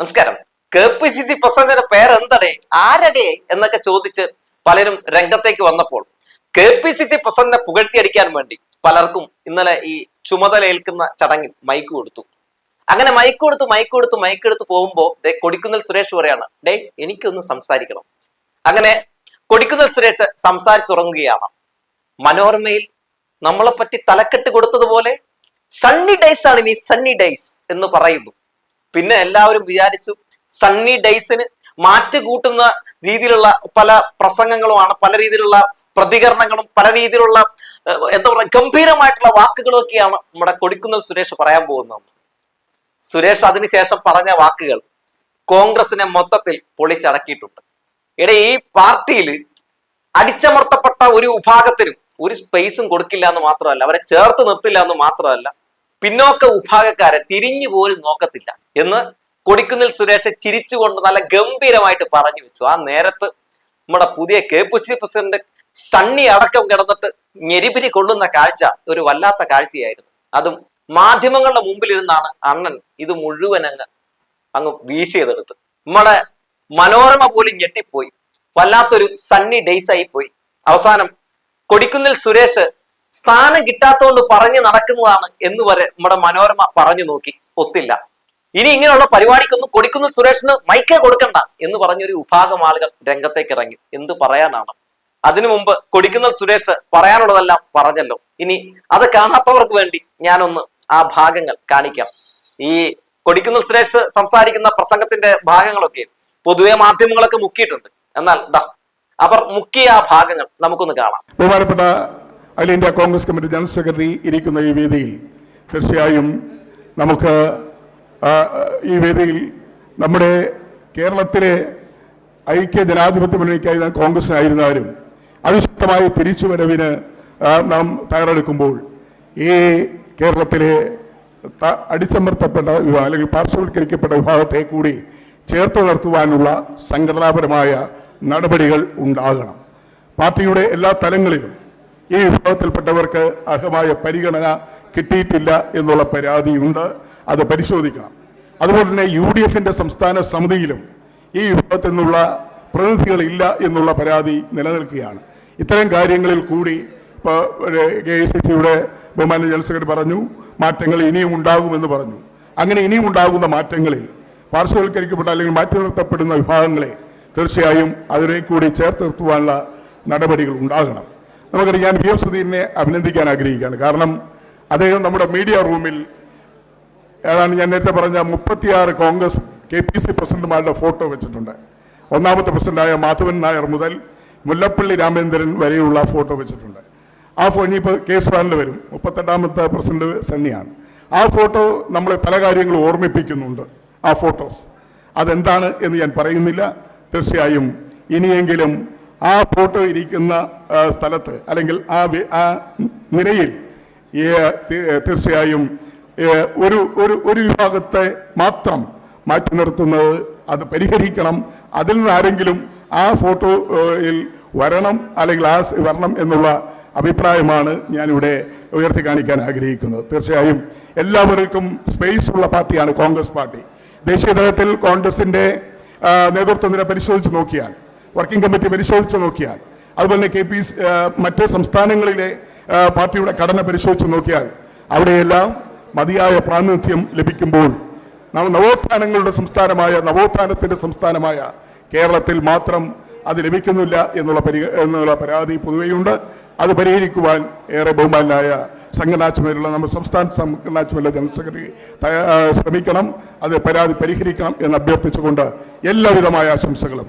നമസ്കാരം. K P C C പ്രസിഡന്റിന്റെ പേര് എന്തടേ ആരടേ? എന്നൊക്കെ ചോദിച്ച് പലരും രംഗത്തേക്ക് വന്നപ്പോൾ കെ പി സി സി പ്രസിഡന്റിനെ പുകഴ്ത്തിയടിക്കാൻ വേണ്ടി പലർക്കും ഇന്നലെ ഈ ചുമതല ഏൽക്കുന്ന ചടങ്ങിൽ മൈക്ക് കൊടുത്തു. അങ്ങനെ മൈക്ക് കൊടുത്ത് മൈക്ക് കൊടുത്ത് മൈക്ക് എടുത്ത് പോകുമ്പോ ദേ കൊടിക്കുന്നൽ സുരേഷ് പറയാണ് ഡേ എനിക്കൊന്ന് സംസാരിക്കണം. അങ്ങനെ കൊടിക്കുന്നൽ സുരേഷ് സംസാരിച്ചുറങ്ങുകയാണ്. മനോരമയിൽ നമ്മളെ പറ്റി തലക്കെട്ട് കൊടുത്തതുപോലെ സണ്ണി ഡേയ്സ് ആണ് ഇനി സണ്ണി ഡേയ്സ് എന്ന് പറയുന്നു. പിന്നെ എല്ലാവരും വിചാരിച്ചു സണ്ണി ഡേയ്സിന് മാറ്റു കൂട്ടുന്ന രീതിയിലുള്ള പല പ്രസംഗങ്ങളുമാണ് പല രീതിയിലുള്ള പ്രതികരണങ്ങളും പല രീതിയിലുള്ള എന്താ പറയുക ഗംഭീരമായിട്ടുള്ള വാക്കുകളും ഒക്കെയാണ് നമ്മുടെ കൊടിക്കുന്നിൽ സുരേഷ് പറയാൻ പോകുന്നത്. സുരേഷ് അതിനുശേഷം പറഞ്ഞ വാക്കുകൾ കോൺഗ്രസിനെ മൊത്തത്തിൽ പൊളിച്ചടക്കിയിട്ടുണ്ട്. എടേ ഈ പാർട്ടിയിൽ അടിച്ചമർത്തപ്പെട്ട ഒരു വിഭാഗത്തിനും ഒരു സ്പേസും കൊടുക്കില്ല എന്ന് മാത്രമല്ല അവരെ ചേർത്ത് നിർത്തില്ല എന്ന് മാത്രമല്ല പിന്നോക്ക വിഭാഗക്കാരെ തിരിഞ്ഞു പോലും നോക്കത്തില്ല എന്ന് കൊടിക്കുന്നിൽ സുരേഷ് ചിരിച്ചുകൊണ്ട് നല്ല ഗംഭീരമായിട്ട് പറഞ്ഞു വെച്ചു. ആ നേരത്ത് നമ്മുടെ പുതിയ K P C president Sunny അടക്കം കിടന്നിട്ട് ഞെരിപിരി കൊള്ളുന്ന കാഴ്ച ഒരു വല്ലാത്ത കാഴ്ചയായിരുന്നു. അതും മാധ്യമങ്ങളുടെ മുമ്പിലിരുന്നാണ് അണ്ണൻ ഇത് മുഴുവൻ അങ്ങ് അങ്ങ് വീശിയതെടുത്ത്. നമ്മുടെ മനോരമ പോലും ഞെട്ടിപ്പോയി. വല്ലാത്തൊരു സണ്ണി ഡേയ്സ് ആയി പോയി അവസാനം കൊടിക്കുന്നിൽ സുരേഷ് സ്ഥാനം കിട്ടാത്തതുകൊണ്ട് പറഞ്ഞു നടക്കുന്നതാണ് എന്ന് വരെ നമ്മുടെ മനോരമ പറഞ്ഞു നോക്കി ഒത്തില്ല. ഇനി ഇങ്ങനെയുള്ള പരിപാടിക്കൊന്നും കൊടുക്കുന്ന സുരേഷിന് മൈക്കേ കൊടുക്കണ്ട എന്ന് പറഞ്ഞൊരു വിഭാഗം ആളുകൾ രംഗത്തേക്ക് ഇറങ്ങി. എന്ത് പറയാനാണ്? അതിനു മുമ്പ് കൊടിക്കുന്ന സുരേഷ് പറയാനുള്ളതെല്ലാം പറഞ്ഞല്ലോ. ഇനി അത് കാണാത്തവർക്ക് വേണ്ടി ഞാനൊന്ന് ആ ഭാഗങ്ങൾ കാണിക്കാം. ഈ കൊടിക്കുന്ന സുരേഷ് സംസാരിക്കുന്ന പ്രസംഗത്തിന്റെ ഭാഗങ്ങളൊക്കെ പൊതുവെ മാധ്യമങ്ങളൊക്കെ മുക്കിയിട്ടുണ്ട്. എന്നാൽ ദാ അവർ മുക്കിയ ആ ഭാഗങ്ങൾ നമുക്കൊന്ന് കാണാം. ബഹുമാനപ്പെട്ട അഖില India Congress committee general secretary ഇരിക്കുന്ന ഈ വേദിയിൽ തീർച്ചയായും നമുക്ക് ഈ വേദിയിൽ നമ്മുടെ കേരളത്തിലെ ഐക്യ ജനാധിപത്യ മുന്നണിക്കായി കോൺഗ്രസിനായിരുന്നാലും അവിശക്തമായ തിരിച്ചുവരവിന് നാം തയ്യാറെടുക്കുമ്പോൾ ഈ കേരളത്തിലെ അടിച്ചമർത്തപ്പെട്ട വിഭാഗം അല്ലെങ്കിൽ പാർശ്വവൽക്കരിക്കപ്പെട്ട വിഭാഗത്തെ കൂടി ചേർത്ത് നിർത്തുവാനുള്ള സംഘടനാപരമായ നടപടികൾ ഉണ്ടാകണം. പാർട്ടിയുടെ എല്ലാ തലങ്ങളിലും ഈ വിഭാഗത്തിൽപ്പെട്ടവർക്ക് അർഹമായ പരിഗണന കിട്ടിയിട്ടില്ല എന്നുള്ള പരാതിയുണ്ട്. അത് പരിശോധിക്കണം. അതുപോലെ തന്നെ യു ഡി എഫിന്റെ സംസ്ഥാന സമിതിയിലും ഈ വിഭാഗത്തിൽ നിന്നുള്ള പ്രതിനിധികളില്ല എന്നുള്ള പരാതി നിലനിൽക്കുകയാണ്. ഇത്തരം കാര്യങ്ങളിൽ കൂടി ഇപ്പോൾ കെ എ സി സിയുടെ ബഹുമാന ജനറൽ സെക്രട്ടറി പറഞ്ഞു മാറ്റങ്ങൾ ഇനിയും ഉണ്ടാകുമെന്ന് പറഞ്ഞു. അങ്ങനെ ഇനിയും ഉണ്ടാകുന്ന മാറ്റങ്ങളിൽ പാർശ്വവൽക്കരിക്കപ്പെട്ട അല്ലെങ്കിൽ മാറ്റി നിർത്തപ്പെടുന്ന വിഭാഗങ്ങളെ തീർച്ചയായും അതിനെ കൂടി ചേർത്ത് നിർത്തുവാനുള്ള നടപടികൾ ഉണ്ടാകണം. നമുക്കറിയാം ഞാൻ വി എം സുധീരനെ അഭിനന്ദിക്കാൻ ആഗ്രഹിക്കുകയാണ്. കാരണം അദ്ദേഹം നമ്മുടെ മീഡിയ റൂമിൽ ഏതാണ് ഞാൻ നേരത്തെ പറഞ്ഞ മുപ്പത്തിയാറ് കോൺഗ്രസ് കെ പി സി പ്രസിഡന്റുമാരുടെ ഫോട്ടോ വെച്ചിട്ടുണ്ട്. ഒന്നാമത്തെ പ്രസിഡന്റായ മാധവൻ നായർ മുതൽ മുല്ലപ്പള്ളി രാമേന്ദ്രൻ വരെയുള്ള ഫോട്ടോ വെച്ചിട്ടുണ്ട്. ആ ഫോട്ടോ ഇനിയിപ്പോൾ കെ വാനിൽ വരും. മുപ്പത്തെട്ടാമത്തെ പ്രസിഡന്റ് സണ്ണിയാണ്. ആ ഫോട്ടോ നമ്മളെ പല കാര്യങ്ങളും ഓർമ്മിപ്പിക്കുന്നുണ്ട്. ആ ഫോട്ടോസ്. അതെന്താണ് എന്ന് ഞാൻ പറയുന്നില്ല. തീർച്ചയായും ഇനിയെങ്കിലും ആ ഫോട്ടോ ഇരിക്കുന്ന സ്ഥലത്ത് അല്ലെങ്കിൽ ആ ആ നിരയിൽ തീർച്ചയായും ഒരു ഒരു ഒരു വിഭാഗത്തെ മാത്രം മാറ്റി നിർത്തുന്നത് അത് പരിഹരിക്കണം. അതിൽ നിന്ന് ആരെങ്കിലും ആ ഫോട്ടോയിൽ വരണം അല്ലെങ്കിൽ ആ വരണം എന്നുള്ള അഭിപ്രായമാണ് ഞാനിവിടെ ഉയർത്തി കാണിക്കാൻ ആഗ്രഹിക്കുന്നത്. തീർച്ചയായും എല്ലാവർക്കും സ്പേസ് ഉള്ള പാർട്ടിയാണ് കോൺഗ്രസ് പാർട്ടി. ദേശീയ തലത്തിൽ കോൺഗ്രസിന്റെ ആ, നേതൃത്വം നില പരിശോധിച്ച് നോക്കിയാൽ വർക്കിംഗ് കമ്മിറ്റി പരിശോധിച്ച് നോക്കിയാൽ അതുപോലെ തന്നെ കെ പി മറ്റ് സംസ്ഥാനങ്ങളിലെ പാർട്ടിയുടെ ഘടന പരിശോധിച്ച് നോക്കിയാൽ അവിടെയെല്ലാം മതിയായ പ്രാതിനിധ്യം ലഭിക്കുമ്പോൾ നാം നവോത്ഥാനങ്ങളുടെ സംസ്ഥാനമായ നവോത്ഥാനത്തിന്റെ സംസ്ഥാനമായ കേരളത്തിൽ മാത്രം അത് ലഭിക്കുന്നില്ല എന്നുള്ള പരി എന്നുള്ള പരാതി പൊതുവെയുണ്ട്. അത് പരിഹരിക്കുവാൻ ഏറെ ബഹുമാനായ സംഘടനാ ചുമതലയുള്ള നമ്മുടെ സംസ്ഥാന സംഘടനാ ചുമതല ജനറൽ സെക്രട്ടറി ശ്രമിക്കണം. അത് പരാതി പരിഹരിക്കണം എന്ന് അഭ്യർത്ഥിച്ചുകൊണ്ട് എല്ലാവിധമായ ആശംസകളും.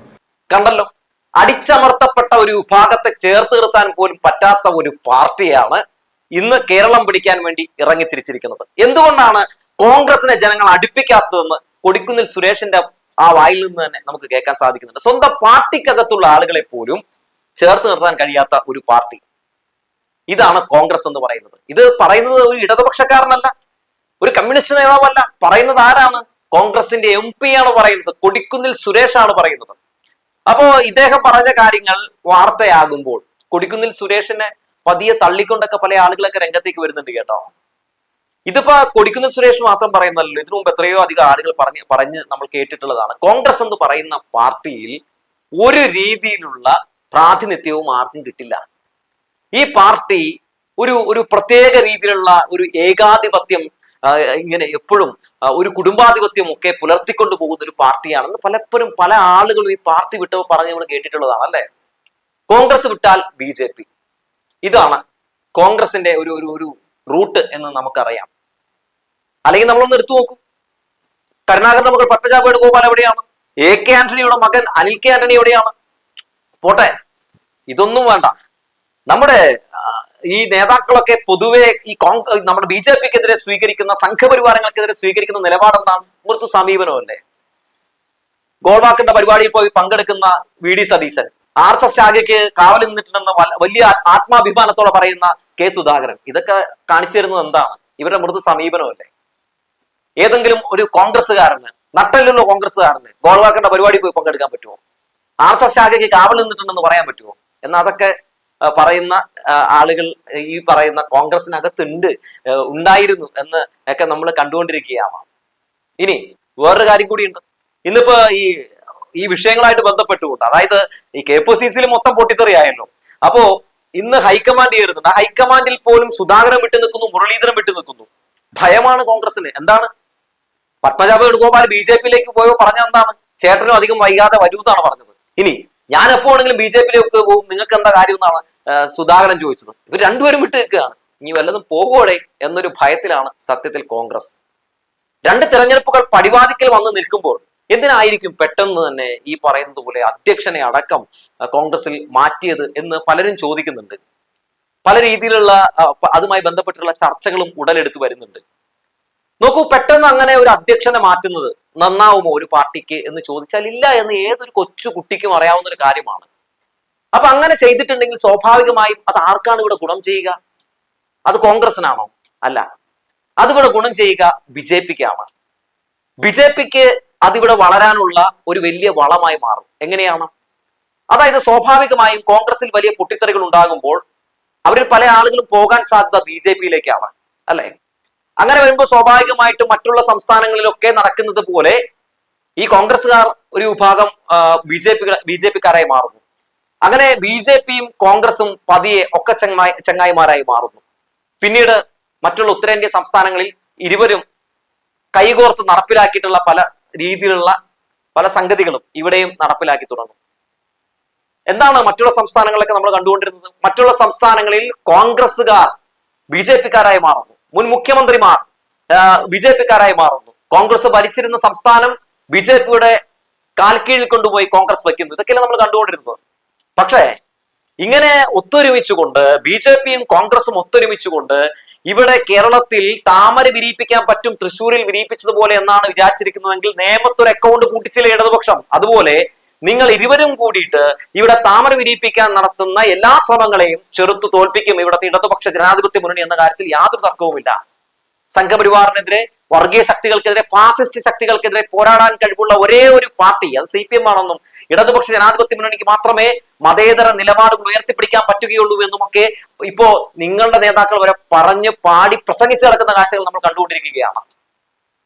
കണ്ടല്ലോ. അടിച്ചമർത്തപ്പെട്ട ഒരു വിഭാഗത്തെ ചേർത്ത് നിർത്താൻ പോലും പറ്റാത്ത ഒരു പാർട്ടിയാണ് ഇന്ന് കേരളം പിടിക്കാൻ വേണ്ടി ഇറങ്ങി തിരിച്ചിരിക്കുന്നത് എന്തുകൊണ്ടാണ് കോൺഗ്രസിനെ ജനങ്ങൾ അടുപ്പിക്കാത്തതെന്ന് കൊടിക്കുന്നിൽ സുരേഷിന്റെ ആ വായിൽ നിന്ന് തന്നെ നമുക്ക് കേൾക്കാൻ സാധിക്കുന്നുണ്ട്. സ്വന്തം പാർട്ടിക്കകത്തുള്ള ആളുകളെ പോലും ചേർത്ത് നിർത്താൻ കഴിയാത്ത ഒരു പാർട്ടി. ഇതാണ് കോൺഗ്രസ് എന്ന് പറയുന്നത്. ഇത് പറയുന്നത് ഒരു ഇടതുപക്ഷക്കാരനല്ല ഒരു കമ്മ്യൂണിസ്റ്റ് നേതാവല്ല. പറയുന്നത് ആരാണ്? കോൺഗ്രസിന്റെ എം ആണ് പറയുന്നത്. കൊടിക്കുന്നിൽ സുരേഷാണ് പറയുന്നത്. അപ്പോ ഇദ്ദേഹം പറഞ്ഞ കാര്യങ്ങൾ വാർത്തയാകുമ്പോൾ കൊടിക്കുന്നിൽ സുരേഷിനെ പതിയെ തള്ളിക്കൊണ്ടൊക്കെ പല ആളുകളൊക്കെ രംഗത്തേക്ക് വരുന്നുണ്ട് കേട്ടോ. ഇതിപ്പോ കൊടിക്കുന്നിൽ സുരേഷ് മാത്രം പറയുന്നല്ലോ ഇതിനു മുമ്പ് എത്രയോ അധികം ആളുകൾ പറഞ്ഞ് പറഞ്ഞ് നമ്മൾ കേട്ടിട്ടുള്ളതാണ്. കോൺഗ്രസ് എന്ന് പറയുന്ന പാർട്ടിയിൽ ഒരു രീതിയിലുള്ള പ്രാതിനിധ്യവും ആർക്കും കിട്ടില്ല. ഈ പാർട്ടി ഒരു ഒരു പ്രത്യേക രീതിയിലുള്ള ഒരു ഏകാധിപത്യം ഇങ്ങനെ എപ്പോഴും ഒരു കുടുംബാധിപത്യം ഒക്കെ പുലർത്തിക്കൊണ്ട് പോകുന്ന ഒരു പാർട്ടിയാണെന്ന് പലപ്പോഴും പല ആളുകളും ഈ പാർട്ടി വിട്ടവ പറഞ്ഞ് നമ്മൾ കേട്ടിട്ടുള്ളതാണ് അല്ലേ? കോൺഗ്രസ് വിട്ടാൽ ബി ജെ പി. ഇതാണ് കോൺഗ്രസിന്റെ ഒരു ഒരു ഒരു റൂട്ട് എന്ന് നമുക്കറിയാം. അല്ലെങ്കിൽ നമ്മളൊന്ന് എടുത്തു നോക്കൂ. കരുണാകരന്റെ മകൾ പത്മജ വേണുഗോപാൽ എവിടെയാണ്? എ കെ ആന്റണിയുടെ മകൻ അനിൽ കെ ആന്റണി എവിടെയാണ് പോട്ടെ ഇതൊന്നും വേണ്ട. നമ്മുടെ ഈ നേതാക്കളൊക്കെ പൊതുവെ ഈ കോൺഗ്രസ് നമ്മുടെ ബി ജെ പിക്കെതിരെ സ്വീകരിക്കുന്ന സംഘപരിവാരങ്ങൾക്കെതിരെ സ്വീകരിക്കുന്ന നിലപാട് എന്താണ് സമീപനമല്ലേ? ഗോൾവാക്കിന്റെ പരിപാടിയിൽ പോയി പങ്കെടുക്കുന്ന V D Satheesan R S S ശാഖയ്ക്ക് കാവൽ നിന്നിട്ടുണ്ടെന്ന് വലിയ ആത്മാഭിമാനത്തോടെ പറയുന്ന കെ സുധാകരൻ ഇതൊക്കെ കാണിച്ചു തരുന്നത് എന്താണ്? ഇവരുടെ മൃദു സമീപനമല്ലേ? ഏതെങ്കിലും ഒരു കോൺഗ്രസ്സുകാരന് നട്ടലുള്ള കോൺഗ്രസ്സുകാരന് ഗോൾവാക്കിന്റെ പരിപാടി പോയി പങ്കെടുക്കാൻ പറ്റുമോ? ആർ എസ് എസ് ശാഖയ്ക്ക് കാവൽ നിന്നിട്ടുണ്ടെന്ന് പറയാൻ പറ്റുമോ? എന്നാൽ അതൊക്കെ പറയുന്ന ആളുകൾ ഈ പറയുന്ന കോൺഗ്രസിനകത്തുണ്ട് ഉണ്ടായിരുന്നു എന്ന് ഒക്കെ നമ്മൾ കണ്ടുകൊണ്ടിരിക്കുകയാണ്. ഇനി വേറൊരു കാര്യം കൂടിയുണ്ട്. ഇന്നിപ്പോ ഈ ഈ വിഷയങ്ങളായിട്ട് ബന്ധപ്പെട്ടുകൊണ്ട് അതായത് ഈ കെ പി സി സിയിൽ മൊത്തം പൊട്ടിത്തെറിയായല്ലോ. അപ്പോ ഇന്ന് ഹൈക്കമാൻഡ് ചേരുന്നുണ്ട് ആ ഹൈക്കമാൻഡിൽ പോലും സുധാകരൻ വിട്ടു നിൽക്കുന്നു മുരളീധരൻ വിട്ടു നിൽക്കുന്നു. ഭയമാണ് കോൺഗ്രസിന്. എന്താണ്? പത്മജ വേണുഗോപാൽ ബി ജെ പിയിലേക്ക് പോയോ പറഞ്ഞ എന്താണ്? ചേട്ടനും അധികം വൈകാതെ വരൂന്നാണ് പറഞ്ഞത്. ഇനി ഞാൻ എപ്പോഴെങ്കിലും ബി ജെ പിയിലേക്ക് പോകും. നിങ്ങൾക്ക് എന്താ കാര്യം എന്നാണ് സുധാകരൻ ചോദിച്ചത്. ഇവർ രണ്ടുപേരും വിട്ടു നിൽക്കുകയാണ് ഇനി വല്ലതും പോകോടെ എന്നൊരു ഭയത്തിലാണ് സത്യത്തിൽ കോൺഗ്രസ്. രണ്ട് തെരഞ്ഞെടുപ്പുകൾ പടിവാതിക്കൽ വന്ന് നിൽക്കുമ്പോൾ എന്തിനായിരിക്കും പെട്ടെന്ന് തന്നെ ഈ പറയുന്നത് പോലെ അധ്യക്ഷനെ അടക്കം കോൺഗ്രസിൽ മാറ്റിയത് എന്ന് പലരും ചോദിക്കുന്നുണ്ട്. പല രീതിയിലുള്ള അതുമായി ബന്ധപ്പെട്ടുള്ള ചർച്ചകളും ഉടലെടുത്ത് വരുന്നുണ്ട്. നോക്കൂ പെട്ടെന്ന് അങ്ങനെ ഒരു അധ്യക്ഷനെ മാറ്റുന്നത് നന്നാവുമോ ഒരു പാർട്ടിക്ക്? എന്ന് ചോദിച്ചാൽ ഇല്ല എന്ന് ഏതൊരു കൊച്ചു കുട്ടിക്കും അറിയാവുന്ന ഒരു കാര്യമാണ്. അപ്പൊ അങ്ങനെ ചെയ്തിട്ടുണ്ടെങ്കിൽ സ്വാഭാവികമായും അത് ആർക്കാണ് ഇവിടെ ഗുണം ചെയ്യുക? അത് കോൺഗ്രസിനാണോ? അല്ല. അതിവിടെ ഗുണം ചെയ്യുക ബി ജെ പിക്കാണ്. ബി ജെ പിക്ക് അതിവിടെ വളരാനുള്ള ഒരു വലിയ വളമായി മാറും. എങ്ങനെയാണ്? അതായത് സ്വാഭാവികമായും കോൺഗ്രസിൽ വലിയ പൊട്ടിത്തെറികൾ ഉണ്ടാകുമ്പോൾ അവരിൽ പല ആളുകളും പോകാൻ സാധ്യത ബി ജെ പിയിലേക്കാണ്. അല്ലെ? അങ്ങനെ വരുമ്പോൾ സ്വാഭാവികമായിട്ടും മറ്റുള്ള സംസ്ഥാനങ്ങളിലൊക്കെ നടക്കുന്നത് പോലെ ഈ കോൺഗ്രസ്സുകാർ ഒരു വിഭാഗം B J P B J പിക്കാരായി മാറുന്നു. അങ്ങനെ ബി ജെ പിയും കോൺഗ്രസും പതിയെ ഒക്കെ ചെങ്ങായി ചങ്ങായിമാരായി മാറുന്നു. പിന്നീട് മറ്റുള്ള ഉത്തരേന്ത്യ സംസ്ഥാനങ്ങളിൽ ഇരുവരും കൈകോർത്ത് നടപ്പിലാക്കിയിട്ടുള്ള പല രീതിയിലുള്ള പല സംഗതികളും ഇവിടെയും നടപ്പിലാക്കി തുടങ്ങും. എന്താണ് മറ്റുള്ള സംസ്ഥാനങ്ങളിലൊക്കെ നമ്മൾ കണ്ടുകൊണ്ടിരുന്നത്? മറ്റുള്ള സംസ്ഥാനങ്ങളിൽ കോൺഗ്രസ്സുകാർ ബി ജെ പിക്കാരായി മാറുന്നു. മുൻ മുഖ്യമന്ത്രിമാർ ബി ജെ പിക്കാരായി മാറുന്നു. കോൺഗ്രസ് ഭരിച്ചിരുന്ന സംസ്ഥാനം ബി ജെ പിയുടെ കാൽക്കീഴിൽ കൊണ്ടുപോയി കോൺഗ്രസ് വയ്ക്കുന്നു. ഇതൊക്കെയല്ലേ നമ്മൾ കണ്ടുകൊണ്ടിരുന്നത്? പക്ഷേ ഇങ്ങനെ ഒത്തൊരുമിച്ചുകൊണ്ട് ബി ജെ പിയും കോൺഗ്രസും ഒത്തൊരുമിച്ചുകൊണ്ട് ഇവിടെ കേരളത്തിൽ താമര വിരിയിപ്പിക്കാൻ പറ്റും തൃശ്ശൂരിൽ വിരിയിപ്പിച്ചതുപോലെ എന്നാണ് വിചാരിച്ചിരിക്കുന്നതെങ്കിൽ നേമത്തൊരു അക്കൗണ്ട് കൂട്ടിച്ചില്ല ഇടതുപക്ഷം? അതുപോലെ നിങ്ങൾ ഇരുവരും കൂടിയിട്ട് ഇവിടെ താമര വിരിയിപ്പിക്കാൻ നടത്തുന്ന എല്ലാ ശ്രമങ്ങളെയും ചെറുത്തു തോൽപ്പിക്കും ഇവിടുത്തെ ഇടതുപക്ഷ ജനാധിപത്യ മുന്നണി എന്ന കാര്യത്തിൽ യാതൊരു തർക്കവുമില്ല. സംഘപരിവാറിനെതിരെ വർഗീയ ശക്തികൾക്കെതിരെ ഫാസിസ്റ്റ് ശക്തികൾക്കെതിരെ പോരാടാൻ കഴിവുള്ള ഒരേ ഒരു പാർട്ടി അത് സി പി എം ആണെന്നും ഇടതുപക്ഷ ജനാധിപത്യ മുന്നണിക്ക് മാത്രമേ മതേതര നിലപാടുകൾ ഉയർത്തിപ്പിടിക്കാൻ പറ്റുകയുള്ളൂ എന്നുമൊക്കെ ഇപ്പോ നിങ്ങളുടെ നേതാക്കൾ വരെ പറഞ്ഞ് പാടി പ്രസംഗിച്ചു നടക്കുന്ന കാഴ്ചകൾ നമ്മൾ കണ്ടുകൊണ്ടിരിക്കുകയാണ്.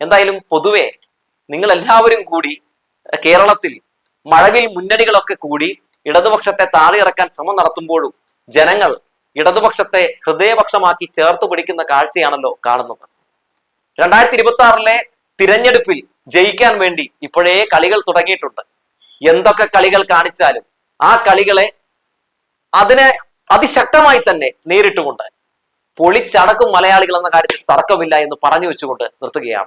എന്തായാലും പൊതുവെ നിങ്ങൾ എല്ലാവരും കൂടി കേരളത്തിൽ മഴവിൽ മുന്നണികളൊക്കെ കൂടി ഇടതുപക്ഷത്തെ താഴെയിറക്കാൻ ശ്രമം നടത്തുമ്പോഴും ജനങ്ങൾ ഇടതുപക്ഷത്തെ ഹൃദയപക്ഷമാക്കി ചേർത്ത് പിടിക്കുന്ന കാഴ്ചയാണല്ലോ കാണുന്നത്. രണ്ടായിരത്തി ഇരുപത്തി ആറിലെ തിരഞ്ഞെടുപ്പിൽ ജയിക്കാൻ വേണ്ടി ഇപ്പോഴേ കളികൾ തുടങ്ങിയിട്ടുണ്ട്. എന്തൊക്കെ കളികൾ കാണിച്ചാലും ആ കളികളെ അതിനെ അതിശക്തമായി തന്നെ നേരിട്ടുകൊണ്ട് പൊളിച്ചടക്കും മലയാളികൾ എന്ന കാര്യത്തിൽ തർക്കമില്ല എന്ന് പറഞ്ഞു വെച്ചുകൊണ്ട് നിർത്തുകയാണ്.